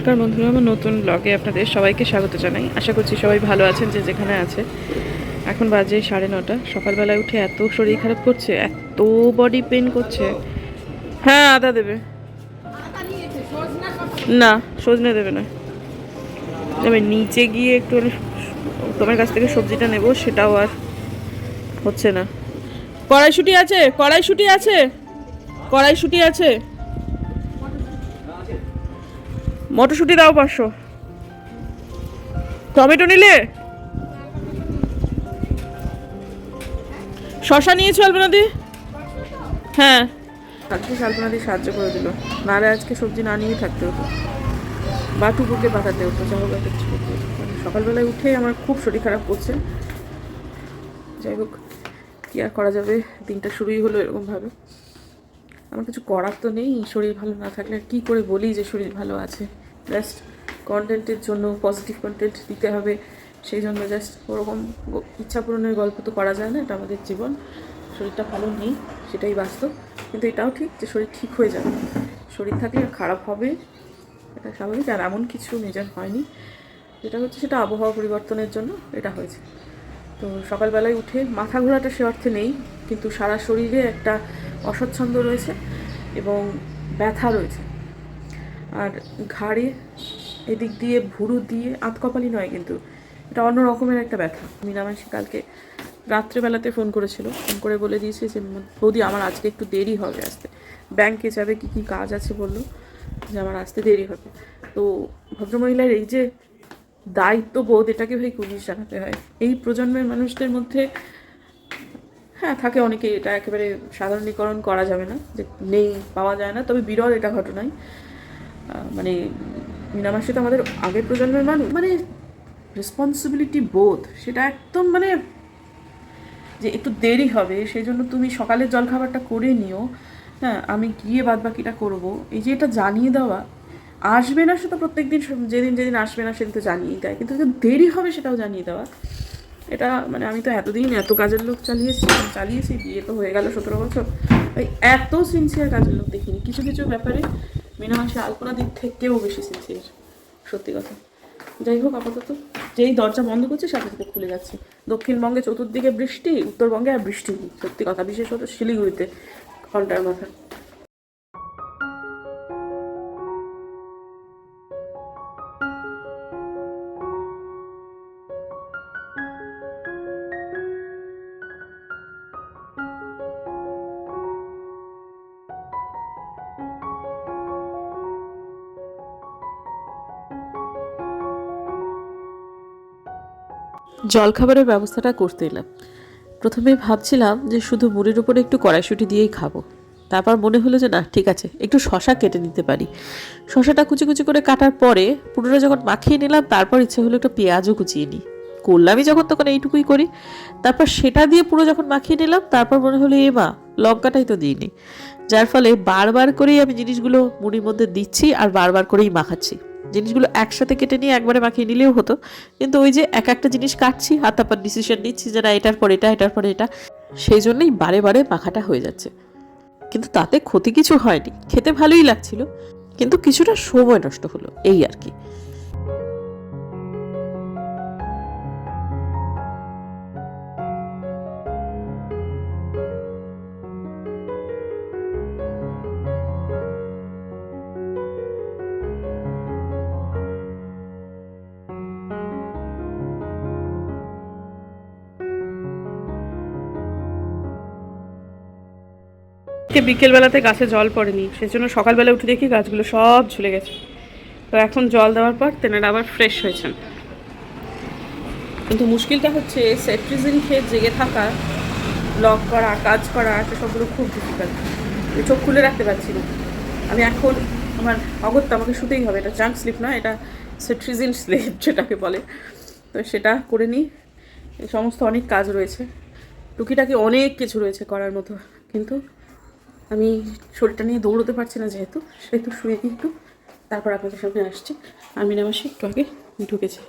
নমস্কার বন্ধুরা, আমার নতুন ব্লগে আপনাদের সবাইকে স্বাগত জানাই। আশা করছি সবাই ভালো আছেন যে যেখানে আছে। এখন বাজে সাড়ে নটা, সকালবেলায় উঠে এত শরীর খারাপ করছে, এত বডি পেন করছে। হ্যাঁ আদা দেবে। না, সজনে দেবে না। আমি নিচে গিয়ে একটু তোমার কাছ থেকে সবজিটা নেব, সেটাও আর হচ্ছে না। কড়াইশুটি আছে কড়াইশুটি আছে কড়াইশুটি আছে। মটরশুঁটি দাও পাঁচশো। টমেটো নিলে? শশা নিয়েছো আলপনাদি? হ্যাঁ। আজকে আলপনাদি সাহায্য করে দিল। নাহলে আজকে সবজি না নিয়েই থাকতে হতো। বা টুকুকে পাঠাতে হতো, যা হোক একটা কিছু। মানে সকালবেলায় উঠে আমার খুব শরীর খারাপ করছে। যাই হোক, কী আর করা যাবে? দিনটা শুরুই হলো এরকমভাবে। আমার কিছু করার তো নেই, শরীর ভালো না থাকলে কী করে বলি যে শরীর ভালো আছে? জাস্ট কন্টেন্টের জন্য পজিটিভ কন্টেন্ট দিতে হবে, সেই জন্য জাস্ট ওরকম ইচ্ছা পূরণের গল্প তো করা যায় না, এটা আমাদের জীবন। শরীরটা ভালো নেই, সেটাই বাস্তব। কিন্তু এটাও ঠিক যে শরীর ঠিক হয়ে যাবে। শরীর থাকলে খারাপ হবে, এটা স্বাভাবিক। আর এমন কিছু মেজার হয়নি, যেটা হচ্ছে সেটা আবহাওয়া পরিবর্তনের জন্য এটা হয়েছে। তো সকালবেলায় উঠে মাথা ঘোরাটা সে অর্থে নেই, কিন্তু সারা শরীরে একটা অস্বচ্ছন্দ রয়েছে এবং ব্যথা রয়েছে। আর ঘাড়ে এদিক দিয়ে, ভুরু দিয়ে আতকপালি নয় কিন্তু এটা অন্য রকমের একটা ব্যথা। মিনামাসি কালকে রাত্রেবেলাতে ফোন করেছিল। ফোন করে বলে দিয়েছে যে, বৌদি, আমার আজকে একটু দেরি হবে আসতে। ব্যাংকে যাবে, কি কি কাজ আছে? বলল যে, আমার আসতে দেরি হবে। তো ভদ্রমহিলার এই যে দায়িত্ববোধ এটাকে ভাই পুলিশ জানাতে হয়। এই প্রজন্মের মানুষদের মধ্যে হ্যাঁ থাকে অনেকে এটা একেবারে সাধারণীকরণ করা যাবে না, যে নেই, পাওয়া যায় না। তবে বিরল এটা ঘটনায়। মানে মিনামাসি তো আমাদের আগের প্রজন্মের মানুষ মানে রেসপন্সিবিলিটি বোধ সেটা একদম মানে যে একটু দেরি হবে সেই জন্য তুমি সকালের জলখাবারটা করে নিও হ্যাঁ আমি গিয়ে বাদ বাকিটা করব। এই যে এটা জানিয়ে দেওয়া, আসবে না সেটা প্রত্যেক দিন যেদিন যেদিন আসবে না সেদিন তো জানিয়েই দেয়, কিন্তু দেরি হবে সেটাও জানিয়ে দেওয়া। এটা মানে আমি তো এতদিন এত কাজের লোক চালিয়েছি চালিয়েছি, বিয়ে তো হয়ে গেল সতেরো বছর এত সিনসিয়ার কাজের লোক দেখিনি। কিছু কিছু ব্যাপারে মিনামাসে আলপনা দিক থেকেও বেশি সিনসিয়ার সত্যি কথা। যাই হোক, আপাতত যেই দরজা বন্ধ করছে, সাথে সাথে খুলে যাচ্ছে। দক্ষিণবঙ্গে চতুর্দিকে বৃষ্টি, উত্তরবঙ্গে আর বৃষ্টি সত্যি কথা। বিশেষত শিলিগুড়িতে ঘণ্টার মাথা। জলখাবারের ব্যবস্থাটা করতে এলাম। প্রথমে ভাবছিলাম যে শুধু মুড়ির উপরে একটু কড়াইশুঁটি দিয়েই খাব। তারপর মনে হলো যে না, ঠিক আছে, একটু শশা কেটে নিতে পারি। শশাটা কুচি কুচি করে কাটার পরে পুরোটা যখন মাখিয়ে নিলাম, তারপর ইচ্ছে হলো একটু পেঁয়াজও কুচিয়ে নিই। করলামই যখন তখন এইটুকুই করি। তারপর সেটা দিয়ে পুরো যখন মাখিয়ে নিলাম, তারপর মনে হলো, এ মা, লঙ্কাটাই তো দিইনি। যার ফলে বারবার করেই আমি জিনিসগুলো মুড়ির মধ্যে দিচ্ছি আর বারবার করেই মাখাচ্ছি। জিনিসগুলো একসাথে কেটে নিয়ে একবারে মাখিয়ে নিলেও হতো। কিন্তু ওই যে এক একটা জিনিস কাটছি, হাত তারপর ডিসিশন নিচ্ছি যে না, এটার পর এটা, এটার পর এটা, সেই জন্যই বারে বারে মাখাটা হয়ে যাচ্ছে। কিন্তু তাতে ক্ষতি কিছু হয়নি। খেতে ভালোই লাগছিল, কিন্তু কিছুটা সময় নষ্ট হলো, এই আর কি। আজকে বিকেলবেলাতে গাছে জল পড়েনি, সেজন্য সকালবেলা উঠে দেখি গাছগুলো সব ঝুলে গেছে। তো এখন জল দেওয়ার পর তেনারা আবার ফ্রেশ হয়েছেন। কিন্তু মুশকিলটা হচ্ছে সেট্রিজিন খেয়ে জেগে থাকা লক করা, কাজ করা সেসবগুলো খুব ডিফিকাল্ট চোখ খুলে রাখতে পারছি না। আমি এখন আমার অগত্যা আমাকে শুতেই হবে, এটা জাঙ্ক স্লিপ না এটা সেট্রিজিন স্লিপ যেটাকে বলে। তো সেটা করে নিই। সমস্ত অনেক কাজ রয়েছে। টুকিটাকি অনেক কিছু রয়েছে করার মতো, কিন্তু আমি শরীরটা নিয়ে দৌড়তে পারছি না যেহেতু সেহেতু শুয়ে দিই একটু তারপর আপনাদের সামনে আসছি। আমি নামাসি একটু আগে ঢুকেছি।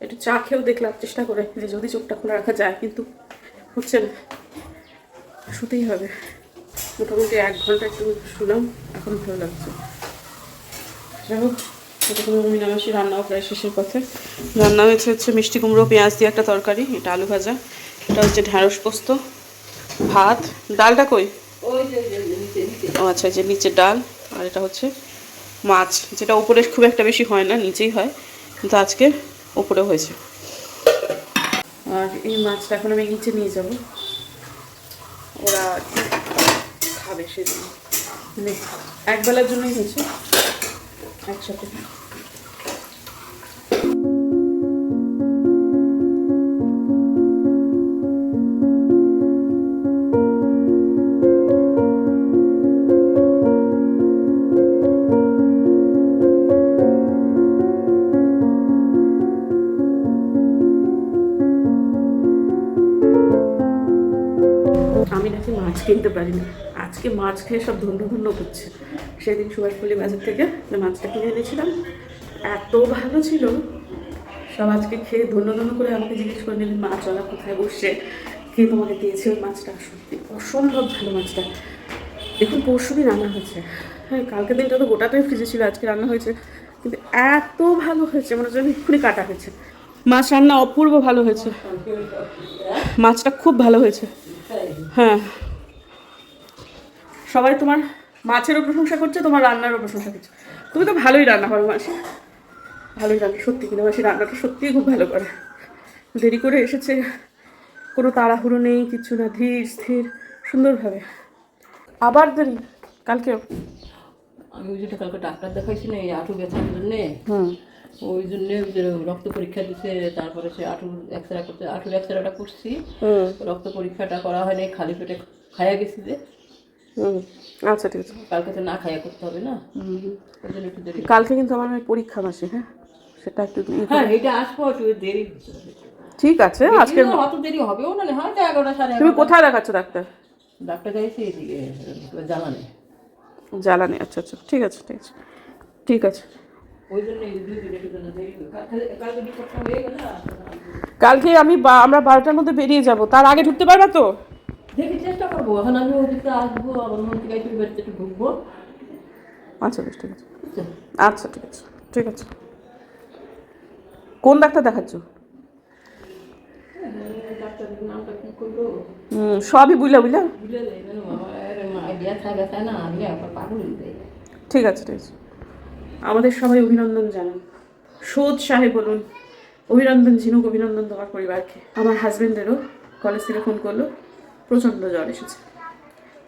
একটু চা খেয়েও দেখলাম, চেষ্টা করে যে যদি চোখটা খোলা রাখা যায়, কিন্তু হচ্ছে না। শুতেই হবে। মোটামুটি এক ঘণ্টা একটু শুলাম, এখন ভালো লাগছে। যাই হোক রান্নাও প্রায় শেষের পথে। রান্না হয়েছে হচ্ছে মিষ্টি কুমড়ো, পেঁয়াজ দিয়ে একটা তরকারি, এটা আলু ভাজা। এটা হচ্ছে ঢ্যাঁড়স পোস্ত। ভাত। ডালটা কই? ও আচ্ছা যে নিচে ডাল আর এটা হচ্ছে মাছ যেটা উপরে খুব একটা বেশি হয় না নিচেই হয় কিন্তু আজকে উপরে হয়েছে। আর এই মাছটা এখন আমি নিচে নিয়ে যাব। ওরা খাবে সেদিন। মানে একবেলার জন্যই হয়েছে। একসাথে। আমি নাকি মাছ কিনতে পারি না আজকে মাছ খেয়ে সব ধন্য ধন্য করছে। সেদিন সুভাষপল্লী বাজার থেকে মাছটা কিনে এনেছিলাম, এত ভালো ছিল, সব আজকে খেয়ে ধন্য ধন্য করে আমাকে জিজ্ঞেস করে নিলেন মাছ ওলা কোথায় বসছে কে তোমাকে দিয়েছে ওই মাছটা? সত্যি অসম্ভব ভালো মাছটা। দেখুন পরশু দিন রান্না হয়েছে। হ্যাঁ কালকে দিনটা তো গোটাটাই ফ্রিজে ছিল, আজকে রান্না হয়েছে। কিন্তু এত ভালো হয়েছে, মনে হচ্ছে এক্ষুনি কাটা হয়েছে। মাছ রান্না অপূর্ব ভালো হয়েছে। মাছটা খুব ভালো হয়েছে। হ্যাঁ। সবাই তোমার মাছেরও প্রশংসা করছে তোমার রান্নারও প্রশংসা করছে। তুমি তো ভালোই রান্না করো মাসি। ভালোই রান্না সত্যি কিন্তু মাসি রান্নাটা সত্যিই খুব ভালো করে। দেরি করে এসেছে কোনো তাড়াহুড়ো নেই কিছু না ধীর স্থির সুন্দরভাবে। আবার দেরি? কালকে আমি ওই যেটা কালকে ডাক্তার দেখাইছি না এই আঁটু ব্যথার জন্যে। হুম। ওই জন্যে রক্ত পরীক্ষা দিছে তারপরে সে আঁটুর এক্সরে করতে আঁটুর এক্সরেটা করছি। রক্ত পরীক্ষাটা করা হয়নি খালি পেটে খাইয়া গেছি যে। আচ্ছা ঠিক আছে। কালকে তো না খাইয়া করতে হবে না? কালকে কিন্তু আমার পরীক্ষা মাসে হ্যাঁ? সেটা একটু হ্যাঁ এটা আসব একটু দেরি। ঠিক আছে আজকে অত দেরি হবেও না হয়তো এগারোটা সাড়ে তুমি কোথায় দেখাচ্ছ ডাক্তার? ডাক্তার যাইছি এদিকে জ্বালানি। জ্বালানি আচ্ছা আচ্ছা ঠিক আছে ঠিক আছে। ঠিক আছে। কালকে- আমি আমরা বারোটার মধ্যে বেরিয়ে যাব। তার আগে ঢুকতে পারবা তো? দেখি চেষ্টা করব। এখন আমি ওদিকে আসব আবার মন থেকে একটু বাড়িতে একটু ঢুকবো আচ্ছা বেশ ঠিক আছে। আচ্ছা ঠিক আছে ঠিক আছে। কোন ডাক্তার দেখাচ্ছ? সবই বুঝলা? বুঝলা আমার ঠিক আছে ঠিক আছে। আমাদের সবাই অভিনন্দন জানান। সোদ সাহেব বলুন, অভিনন্দন ঝিনুক, অভিনন্দন তোমার পরিবারকে। আমার হাজবেন্ডেরও কলেজ থেকে ফোন করল, প্রচণ্ড জ্বর এসেছে।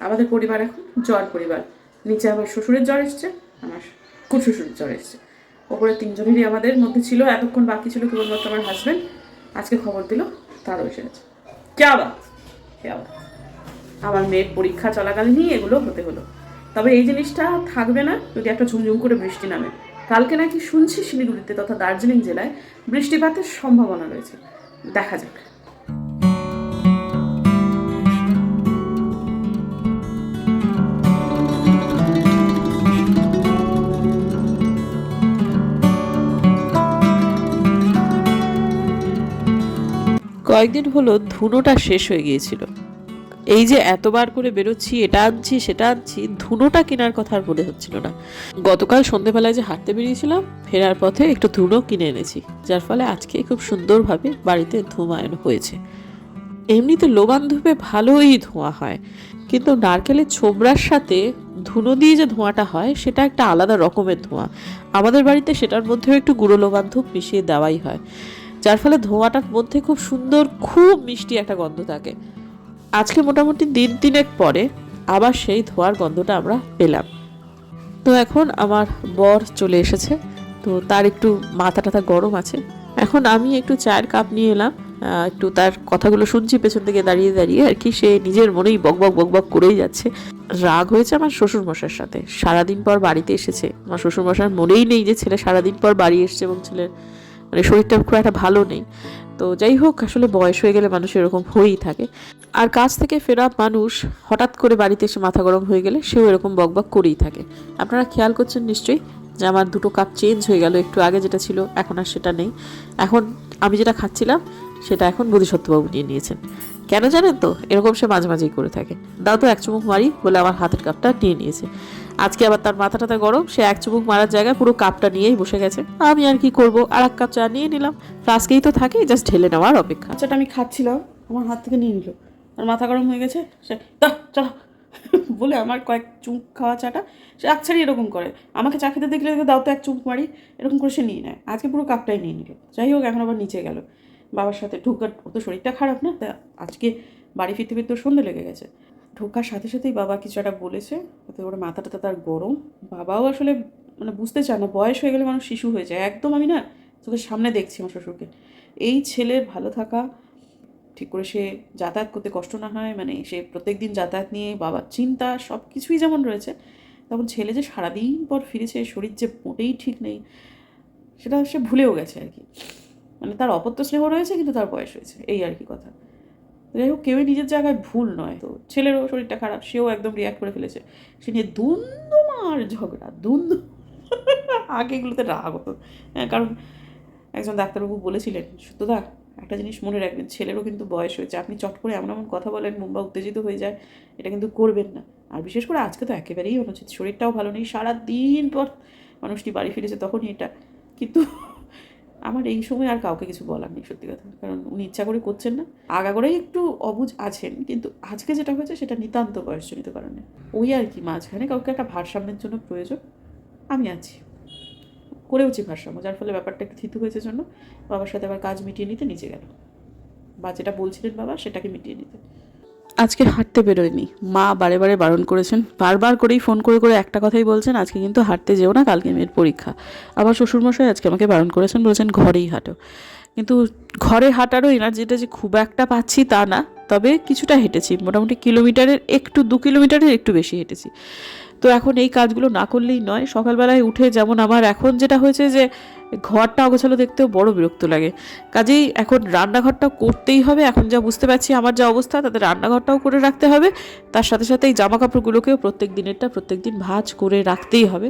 আমাদের পরিবার এখন জ্বর পরিবার। নিচে আমার শ্বশুরের জ্বর এসছে, আমার শ্বশুরের জ্বর এসছে। ওপরে তিনজনেরই আমাদের মধ্যে ছিল, এতক্ষণ বাকি ছিল কেবলমাত্র আমার হাজবেন্ড। আজকে খবর দিল, তারও এসে গেছে। কে আবার? কে আবার? আমার মেয়ের পরীক্ষা চলাকালীনই এগুলো হতে হলো। তবে এই জিনিসটা থাকবে না যদি একটা ঝুমঝুম করে বৃষ্টি নামে। কালকে নাকি শুনছি শিলিগুড়িতে তথা দার্জিলিং জেলায় বৃষ্টিপাতের সম্ভাবনা রয়েছে। দেখা যাক। কয়েকদিন হলো ধুনোটা শেষ হয়ে গিয়েছিল। এই যে এতবার করে বেরোচ্ছি, এটা আনছি, সেটা আনছি, ধুনোটা কেনার কথা আর মনে হচ্ছিল না। গতকাল সন্ধেবেলায় যে হাঁটতে বেরিয়েছিলাম, ফেরার পথে একটু ধুনো কিনে এনেছি, যার ফলে আজকে খুব সুন্দরভাবে বাড়িতে ধুমায়ন হয়েছে। এমনিতে লোবান ধূপে ভালোই ধোঁয়া হয়, কিন্তু নারকেলের ছোবড়ার সাথে ধুনো দিয়ে যে ধোঁয়াটা হয়, সেটা একটা আলাদা রকমের ধোঁয়া। আমাদের বাড়িতে সেটার মধ্যেও একটু গুঁড়ো লোবান ধূপ মিশিয়ে দেওয়াই হয়, যার ফলে ধোঁয়াটার মধ্যে খুব সুন্দর, খুব মিষ্টি একটা গন্ধ থাকে। আজকে মোটামুটি দিন তিনেক পরে আবার সেই ধোয়ার গন্ধটা আমরা পেলাম। তো এখন আমার বর চলে এসেছে, তো তার একটু মাথা টাথা গরম আছে। এখন আমি একটু চায়ের কাপ নিয়ে এলাম একটু তার কথাগুলো শুনছি, পেছন থেকে দাঁড়িয়ে দাঁড়িয়ে আর কি, সে নিজের মনেই বকবক বকবক করেই যাচ্ছে। রাগ হয়েছে আমার শ্বশুর মশার সাথে, সারাদিন পর বাড়িতে এসেছে। আমার শ্বশুর মশার মনেই নেই যে ছেলে সারাদিন পর বাড়ি এসছে এবং ছেলের মানে শরীরটা খুব একটা ভালো নেই। তো যাই হোক, আসলে বয়স হয়ে গেলে মানুষ এরকম হয়েই থাকে। আর কাজ থেকে ফেরা মানুষ হঠাৎ করে বাড়িতে এসে মাথা গরম হয়ে গেলে সেও এরকম বকবক করেই থাকে। আপনারা খেয়াল করছেন নিশ্চয়ই যে আমার দুটো কাপ চেঞ্জ হয়ে গেল, একটু আগে যেটা ছিল, এখন আর সেটা নেই। এখন আমি যেটা খাচ্ছিলাম, সেটা এখন বোধিসত্ত্ববাবু নিয়ে নিয়েছেন। কেন জানেন তো? এরকম সে মাঝে মাঝেই করে থাকে। দাও তো এক চুমুক মারি বলে আমার হাতের কাপটা নিয়ে নিয়েছে। আজকে আবার তার মাথা গরম, সে এক চুমুক মারার জায়গায় পুরো কাপটা নিয়েই বসে গেছে। আমি আর কি করব? আর এক কাপ চা নিয়ে নিলাম। ফ্লাস্কেই তো থাকে জাস্ট ঢেলে নেওয়ার অপেক্ষা। চাটা আমি খাচ্ছিলাম, আমার হাত থেকে নিয়ে নিল। আর মাথা গরম হয়ে গেছে, সে চলো। বলে আমার কয়েক চুমুক খাওয়া চাটা সে এক আকছাড়ি এরকম করে। আমাকে চা খেতে দেখলে দাও তো এক চুমুক মারি, এরকম করে সে নিয়ে নেয়। আজকে পুরো কাপটাই নিয়ে নিল। যাই হোক, এখন আবার নিচে গেল। বাবার সাথে ঢোকার ও তো শরীরটা খারাপ না, তা আজকে বাড়ি ফিরতে ফিরতে সন্ধে লেগে গেছে। ঢোকার সাথে সাথেই বাবা কিছু একটা বলেছে, ওতে ওর মাথাটা তার গরম। বাবাও আসলে মানে বুঝতে চায় না, বয়স হয়ে গেলে মানুষ শিশু হয়ে যায়। একদম আমি না তোদের সামনে দেখছি আমার শ্বশুরকে। এই ছেলের ভালো থাকা, ঠিক করে সে যাতায়াত করতে কষ্ট না হয় মানে সে প্রত্যেক দিন যাতায়াত নিয়ে বাবার চিন্তা সব কিছুই যেমন রয়েছে, তখন ছেলে যে সারাদিন পর ফিরেছে, শরীর যে মোটেই ঠিক নেই, সেটা সে ভুলেও গেছে আর কি। মানে তার অপত্য স্নেহ রয়েছে, কিন্তু তার বয়স হয়েছে, এই আর কি কথা। যাই হোক, কেউই নিজের জায়গায় ভুল নয়। তো ছেলেরও শরীরটা খারাপ, সেও একদম রিয়াক্ট করে ফেলেছে। সে নিয়ে দুন্দুমার ঝগড়া, দুন্দু আগে এগুলোতে রাগ হতো। হ্যাঁ কারণ একজন ডাক্তারবাবু বলেছিলেন সত্যদা একটা জিনিস মনে রাখবেন, ছেলেরও কিন্তু বয়স হয়েছে। আপনি চট করে এমন এমন কথা বলেন, মুম্বা উত্তেজিত হয়ে যায়, এটা কিন্তু করবেন না। আর বিশেষ করে আজকে তো একেবারেই অনুচিত, শরীরটাও ভালো নেই সারা দিন পর মানুষটি বাড়ি ফিরেছে তখনই এটা। কিন্তু আমার এই সময় আর কাউকে কিছু বলার নেই, সত্যি কথা। কারণ উনি ইচ্ছা করে করছেন না। আগাগোড়াই একটু অবুঝ আছেন, কিন্তু আজকে যেটা হয়েছে সেটা নিতান্ত বয়সজনিত কারণে। ওই আর কি, মাঝখানে কাউকে একটা ভারসাম্যের জন্য প্রয়োজন, আমি আছি। করেওছি ভারসাম্য, যার ফলে ব্যাপারটা একটু থিতু হয়েছে জন্য বাবার সাথে আবার কাজ মিটিয়ে নিতে নিচে গেল। বা যেটা বলছিলেন বাবা, সেটাকে মিটিয়ে নিতে। আজকে হাঁটতে বেরোয়নি। মা বারে বারে বারণ করেছেন। বারবার করেই ফোন করে করে একটা কথাই বলছেন, আজকে কিন্তু হাঁটতে যেও না, কালকে মেয়ের পরীক্ষা। আবার শ্বশুরমশাই আজকে আমাকে বারণ করেছেন, বলেছেন ঘরেই হাঁটো। কিন্তু ঘরে হাঁটারও এনার্জিটা যে খুব একটা পাচ্ছি তা না, তবে কিছুটা হেঁটেছি। মোটামুটি কিলোমিটারের একটু, দু কিলোমিটারের একটু বেশি হেঁটেছি। তো এখন এই কাজগুলো না করলেই নয়। সকালবেলায় উঠে যেমন আমার এখন যেটা হয়েছে যে, ঘরটা অগোছালো দেখতেও বড় বিরক্ত লাগে। কাজেই এখন রান্নাঘরটা করতেই হবে। এখন যা বুঝতে পারছি আমার যা অবস্থা, তাতে রান্নাঘরটাও করে রাখতে হবে। তার সাথে সাথে এই জামা কাপড়গুলোকেও প্রত্যেক দিনেরটা প্রত্যেক দিন ভাঁজ করে রাখতেই হবে।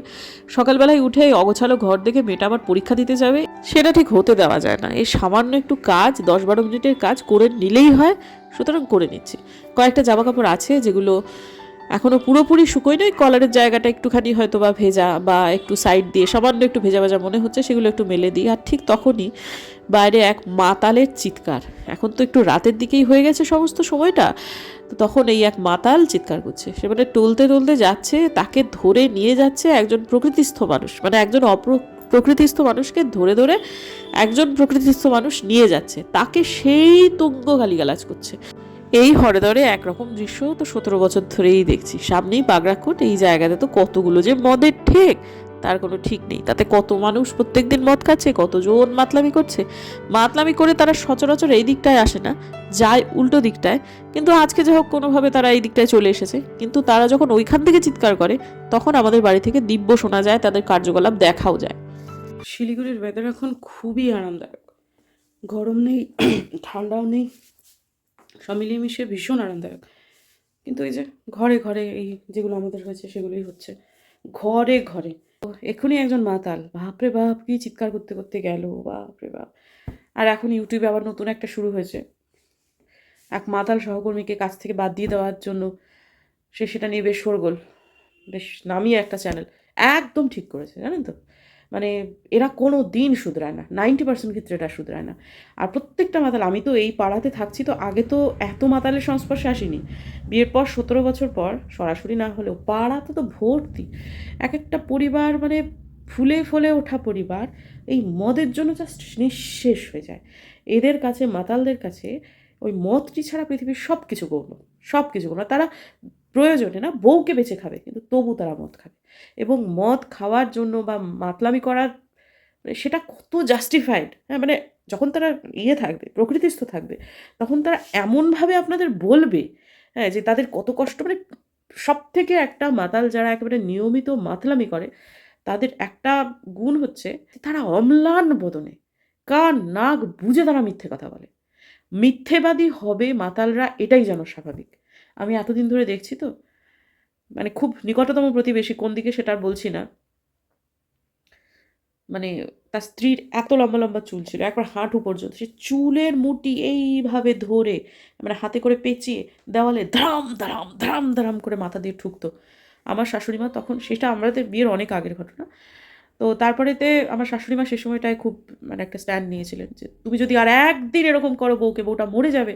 সকালবেলায় উঠে এই অগোছালো ঘর দেখে মেয়েটা আবার পরীক্ষা দিতে যাবে। সেটা ঠিক হতে দেওয়া যায় না। এই সামান্য একটু কাজ, দশ বারো মিনিটের কাজ করে নিলেই হয়। সুতরাং করে নিচ্ছি। কয়েকটা জামা কাপড় আছে যেগুলো এখনও পুরোপুরি শুকোয় নয় কলারের জায়গাটা একটুখানি হয়তো বা ভেজা বা একটু সাইড দিয়ে সামান্য একটু ভেজা ভেজা মনে হচ্ছে, সেগুলো একটু মেলে দিই। আর ঠিক তখনই বাইরে এক মাতালের চিৎকার। এখন তো একটু রাতের দিকেই হয়ে গেছে সমস্ত সময়টা, তো তখন এই এক মাতাল চিৎকার করছে। সে মানে টলতে টলতে যাচ্ছে, তাকে ধরে নিয়ে যাচ্ছে একজন প্রকৃতিস্থ মানুষ মানে একজন অপ্র, প্রকৃতিস্থ মানুষকে ধরে ধরে একজন প্রকৃতিস্থ মানুষ নিয়ে যাচ্ছে। তাকে সেই তুঙ্গ গালিগালাজ করছে। এই হরেদরে একরকম দৃশ্য তো সতেরো বছর ধরেই দেখছি। সামনেই বাগরাকোট, এই জায়গাতে তো কতগুলো যে মদের ঠেক, তার কোনো ঠিক নেই। তাতে কত মানুষ প্রত্যেকদিন মদ খাচ্ছে, কতজন মাতলামি করছে। মাতলামি করে তারা সচরাচর এই দিকটায় আসে না, যায় উল্টো দিকটায়। কিন্তু আজকে যা হোক, কোনোভাবে তারা এই দিকটায় চলে এসেছে। কিন্তু তারা যখন ওইখান থেকে চিৎকার করে, তখন আমাদের বাড়ি থেকে দিব্য শোনা যায়, তাদের কার্যকলাপ দেখাও যায়। শিলিগুড়ির ওয়েদার এখন খুবই আরামদায়ক। গরম নেই, ঠান্ডাও নেই। সব মিলিয়ে মিশিয়ে ভীষণ আরামদায়ক। কিন্তু এই যে ঘরে ঘরে এই যেগুলো আমাদের হয়েছে সেগুলোই হচ্ছে। ঘরে ঘরে। এক্ষুনি একজন মাতাল। বাপরে বাপ, কি চিৎকার করতে করতে গেল, বাপরে বাপ। আর এখন ইউটিউবে আবার নতুন একটা শুরু হয়েছে। এক মাতাল সহকর্মীকে কাছ থেকে বাদ দিয়ে দেওয়ার জন্য সে সেটা নিয়ে বেশ শোরগোল। বেশ নামিয়ে একটা চ্যানেল। একদম ঠিক করেছে, জানেন তো? মানে এরা কোনো দিন শুধরায় না নাইনটি পার্সেন্ট ক্ষেত্রে এটা শুধরায় না। আর প্রত্যেকটা মাতাল, আমি তো এই পাড়াতে থাকছি তো আগে তো এত মাতালের সংস্পর্শে আসিনি। বিয়ের পর সতেরো বছর পর, সরাসরি না হলেও পাড়াতে তো ভর্তি। এক একটা পরিবার মানে ফুলে ফলে ওঠা পরিবার, এই মদের জন্য জাস্ট নিঃশেষ হয়ে যায়। এদের কাছে, মাতালদের কাছে ওই মদটি ছাড়া পৃথিবীর সব কিছু গৌণ সব কিছু গৌণ তারা প্রয়োজনে না বউকে বেঁচে খাবে, কিন্তু তবু তারা মদ খাবে। এবং মদ খাওয়ার জন্য বা মাতলামি করার মানে সেটা কত জাস্টিফাইড হ্যাঁ মানে যখন তারা ইয়ে থাকবে, প্রকৃতিস্থ থাকবে, তখন তারা এমনভাবে আপনাদের বলবে হ্যাঁ যে তাদের কত কষ্ট মানে সব থেকে একটা মাতাল যারা একেবারে নিয়মিত মাতলামি করে, তাদের একটা গুণ হচ্ছে তারা অম্লান বদনে, কান, নাক বুঝে তারা মিথ্যে কথা বলে। মিথ্যেবাদী হবে মাতালরা, এটাই যেন স্বাভাবিক। আমি এতদিন ধরে দেখছি তো। মানে খুব নিকটতম প্রতিবেশী, কোন দিকে সেটা আর বলছি না। মানে তার স্ত্রীর এত লম্বা লম্বা চুল ছিল, একবার হাঁটু পর্যন্ত, সে চুলের মুটি এইভাবে ধরে মানে হাতে করে পেঁচিয়ে দেওয়ালে ধারাম ধারাম ধারাম ধারাম করে মাথা দিয়ে ঠুকতো। আমার শাশুড়ি মা তখন, সেটা আমাদের বিয়ের অনেক আগের ঘটনা। তো তারপরেতে আমার শাশুড়ি মা সে সময়টায় খুব মানে একটা স্ট্যান্ড নিয়েছিলেন যে, তুমি যদি আর একদিন এরকম করো বউকে, বউটা মরে যাবে,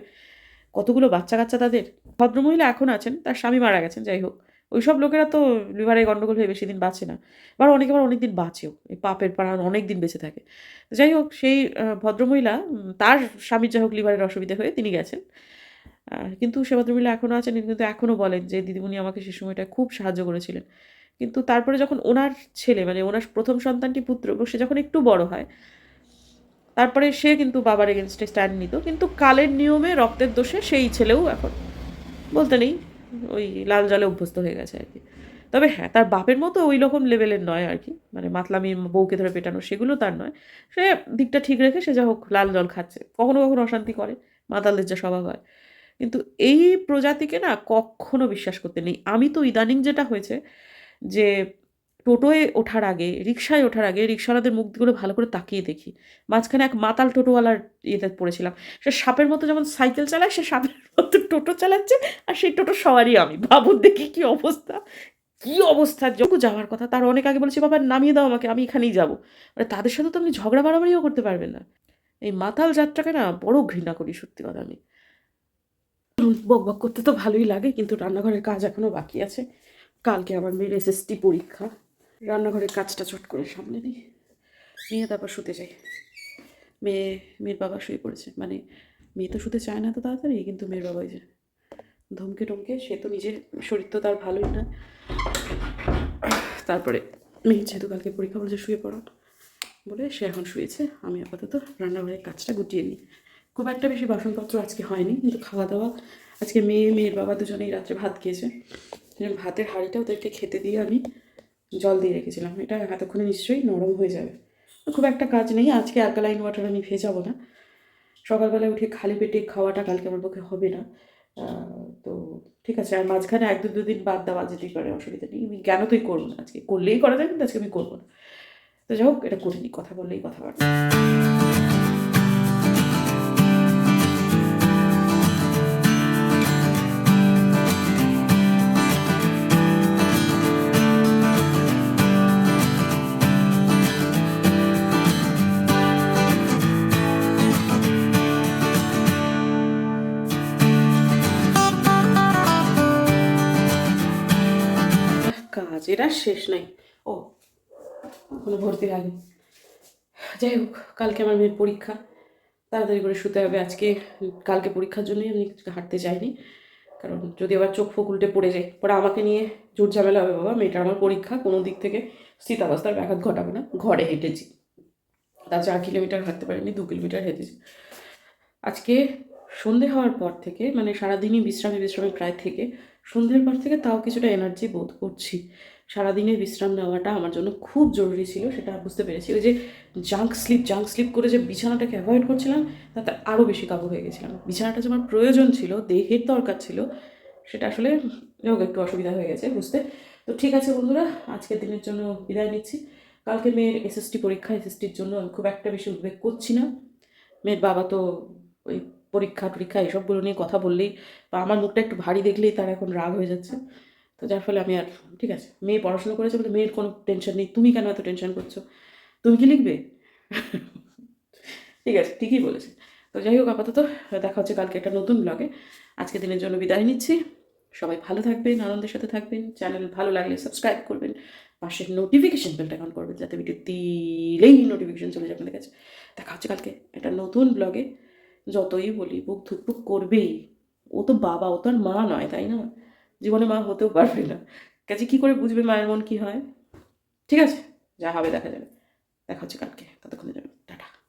কতগুলো বাচ্চা কাচ্চা তাদের? ভদ্রমহিলা এখন আছেন, তার স্বামী মারা গেছেন, যাই হোক। ওইসব লোকেরা তো লিভারে গন্ডগোল হয়ে বেশি দিন বাঁচে না। আবার অনেকে আবার অনেক দিন বাঁচেও, এই পাপের পাড়া অনেক দিন বেঁচে থাকে। যাই হোক, সেই ভদ্রমহিলা তার স্বামীর যাই হোক লিভারের অসুবিধা হয়ে তিনি গেছেন। কিন্তু সে ভদ্রমহিলা এখনও আছেন, কিন্তু এখনও বলেন যে, দিদিমণি আমাকে সে সময়টা খুব সাহায্য করেছিলেন। কিন্তু তারপরে যখন ওনার ছেলে মানে ওনার প্রথম সন্তানটি পুত্র সে যখন একটু বড় হয়, তারপরে সে কিন্তু বাবার এগেনস্টে স্ট্যান্ড নিত। কিন্তু কালের নিয়মে রক্তের দোষে সেই ছেলেও এখন বলতে নেই, ওই লাল জলে অভ্যস্ত হয়ে গেছে আর কি। তবে হ্যাঁ তার বাপের মতো ওই রকম লেভেলের নয় আর কি। মানে মাতলামি, বউকে ধরে পেটানো সেগুলো তার নয়। সে দিকটা ঠিক রেখে সে যা হোক লাল জল খাচ্ছে। কখনো কখনো অশান্তি করে, মাতালদের যা স্বভাব হয়। কিন্তু এই প্রজাতিকে না কখনো বিশ্বাস করতে নেই। আমি তো ইদানিং যেটা হয়েছে যে টোটোয় ওঠার আগে রিক্সায় ওঠার আগে রিক্সাওয়ালাদের মুখগুলো ভালো করে তাকিয়ে দেখি। মাঝখানে এক মাতাল টোটোওয়ালার ইয়েতে পড়েছিলাম। সে সাপের মতো যেমন সাইকেল চালায়, সে সাপের মতো টোটো চালাচ্ছে আর সেই টোটো সবারই আমি। বাবুর দেখি কি অবস্থা? কি অবস্থা? যখন যাওয়ার কথা, তার অনেক আগে বলেছি, বাবা, নামিয়ে দাও আমাকে, আমি এখানেই যাব। মানে তাদের সাথে তো আপনি ঝগড়া বাড়াবাড়িও করতে পারবেন না। এই মাতাল যাত্রাকে না বড় ঘৃণা করি, সত্যি কথা আমি। বক বক করতে তো ভালোই লাগে, কিন্তু রান্নাঘরের কাজ এখনও বাকি আছে। কালকে আমার মেয়ের এসএসটি পরীক্ষা। রান্নাঘরের কাজটা চট করে সামনে নিই। নিয়ে তারপর শুতে যাই। মেয়ে, মেয়ের বাবা শুয়ে পড়েছে। মানে মেয়ে তো শুতে চায় না তো তাড়াতাড়ি, কিন্তু মেয়ের বাবা ওই যে ধমকে টমকে, সে তো নিজের শরীর তো তার ভালোই না। তারপরে মেয়ে যেহেতু কালকে পরীক্ষা বলেছে শুয়ে পড়ো বলে সে এখন শুয়েছে, আমি আপাতত রান্নাঘরের কাজটা গুটিয়ে নিই। খুব একটা বেশি বাসনপত্র আজকে হয়নি, কিন্তু খাওয়া দাওয়া, আজকে মেয়ে, মেয়ের বাবা দুজনেই রাত্রে ভাত খেয়েছে। ভাতের হাঁড়িটা ওদেরকে খেতে দিয়ে আমি জল দিয়ে রেখেছিলাম। এটা এতক্ষণে নিশ্চয়ই নরম হয়ে যাবে। খুব একটা কাজ নেই, আজকে অ্যালকালাইন ওয়াটার আমি ভেজাবো না। সকালবেলায় উঠে খালি পেটে খাওয়াটা কালকে আমার পক্ষে হবে না। তো ঠিক আছে, আর মাঝখানে এক দু দুদিন বাদ দেওয়া যেতেই পারে অসুবিধা নেই। আমি কেন তুই করব না? আজকে করলেই করা যায়, কিন্তু আজকে আমি করব না। তো যাই হোক, এটা করিনি, কথা বললেই কথাবার্তা এটা শেষ নাই। ও কোনো ভর্তির আগে যাই হোক, কালকে আমার মেয়ের পরীক্ষা। তাড়াতাড়ি করে শুতে হবে আজকে। কালকে পরীক্ষার জন্যই আমি হাঁটতে চাইনি কারণ যদি আবার চোখ ফোক উল্টে পড়ে যায়, পরে আমাকে নিয়ে জোর ঝামেলা হবে, বাবা। মেয়েটা আমার পরীক্ষা, কোনো দিক থেকে স্থিতাবস্থার ব্যাঘাত ঘটাবে না। ঘরে হেঁটেছি। তার চার কিলোমিটার হাঁটতে পারিনি, দু কিলোমিটার হেঁটেছি। আজকে সন্ধে হওয়ার পর থেকে মানে সারাদিনই বিশ্রামে বিশ্রামে প্রায় থেকে, সন্ধ্যের পর থেকে তাও কিছুটা এনার্জি বোধ করছি। সারাদিনের বিশ্রাম নেওয়াটা আমার জন্য খুব জরুরি ছিল, সেটা বুঝতে পেরেছি। ওই যে জাঙ্ক স্লিপ জাঙ্ক স্লিপ করে যে বিছানাটাকে অ্যাভয়েড করছিলাম, তাতে আরও বেশি কাবু হয়ে গেছিলাম। বিছানাটা যে আমার প্রয়োজন ছিল, দেহের দরকার ছিল, সেটা আসলে হোক, একটু অসুবিধা হয়ে গেছে বুঝতে। তো ঠিক আছে বন্ধুরা, আজকের দিনের জন্য বিদায় নিচ্ছি। কালকে মেয়ের এসএসটি পরীক্ষা এসএসটির জন্য আমি খুব একটা বেশি উদ্বেগ করছি না। মেয়ের বাবা তো ওই পরীক্ষা টরীক্ষা এসবগুলো নিয়ে কথা বললেই বা আমার মুখটা একটু ভারী দেখলেই তার এখন রাগ হয়ে যাচ্ছে। তো যার ফলে আমি আর, ঠিক আছে, মেয়ে পড়াশোনা করেছে বলে মেয়ের কোনো টেনশন নেই। তুমি কেন এত টেনশন করছ? তুমি কি লিখবে? ঠিক আছে, ঠিকই বলেছে। তো যাই হোক, আপাতত দেখা হচ্ছে কালকে একটা নতুন ব্লগে আজকে দিনের জন্য বিদায় নিচ্ছি। সবাই ভালো থাকবেন, আনন্দের সাথে থাকবেন। চ্যানেল ভালো লাগলে সাবস্ক্রাইব করবেন। পাশের নোটিফিকেশন বেলটা অন করবেন, যাতে ভিডিও দিলেই নোটিফিকেশন চলে যাবে আপনাদের কাছে। দেখা হচ্ছে কালকে একটা নতুন ব্লগে যতই বলি, বুক ধুকপুক করবেই। ও তো বাবা, ও তো আর মা নয়, তাই না? জীবনে মা হতেও পারবে না। কাজে কী করে বুঝবে মায়ের মন কী হয়? ঠিক আছে? যা হবে দেখা যাবে। দেখা হচ্ছে কালকে। ততক্ষণে যাবে। টাটা।